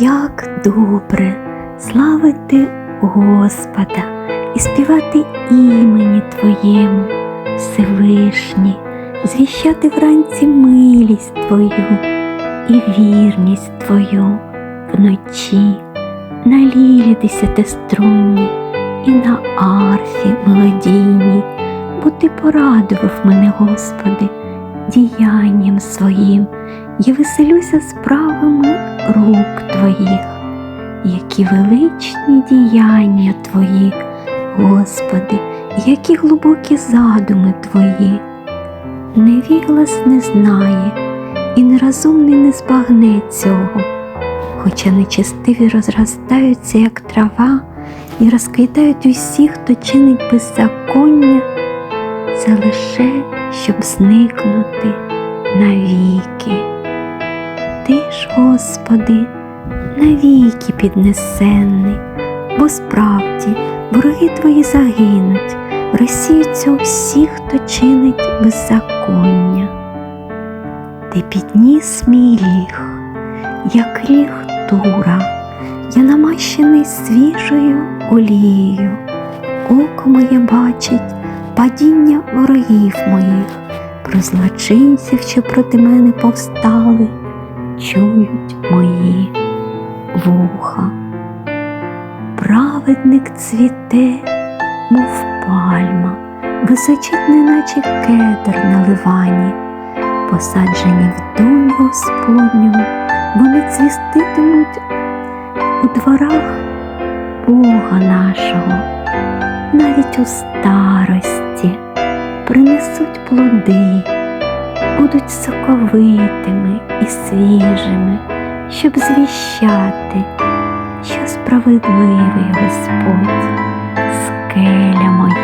Як добре славити Господа і співати імені Твоєму, Всевишній, звіщати вранці милість Твою і вірність Твою вночі, на лілі десятиструнні і на арфі мелодійній, бо Ти порадував мене, Господи, діянням своїм, і веселюся справами рук Твоїх, які величні діяння Твої, Господи, які глибокі задуми Твої. Невіглас не знає, і нерозумний не збагне цього, хоча нечестиві розростаються, як трава, і розквітають усі, хто чинить беззаконня, це лише щоб зникнути навіки. Ти ж, Господи, навіки піднесенний, бо справді вороги твої загинуть, розсіються усі, хто чинить беззаконня. Ти підніс мій ліг, як ліг тура, я намащений свіжою олією, око моє бачить падіння ворогів моїх, про злочинців, що проти мене повстали, чують мої вуха. Праведник цвіте, мов пальма, височить, неначе кедр на ливані, посаджені в домі Господньому, вони цвіститимуть у дворах Бога нашого, навіть у старості принесуть плоди, будуть соковитими свіжими, щоб звіщати, що справедливий Господь, скеля моя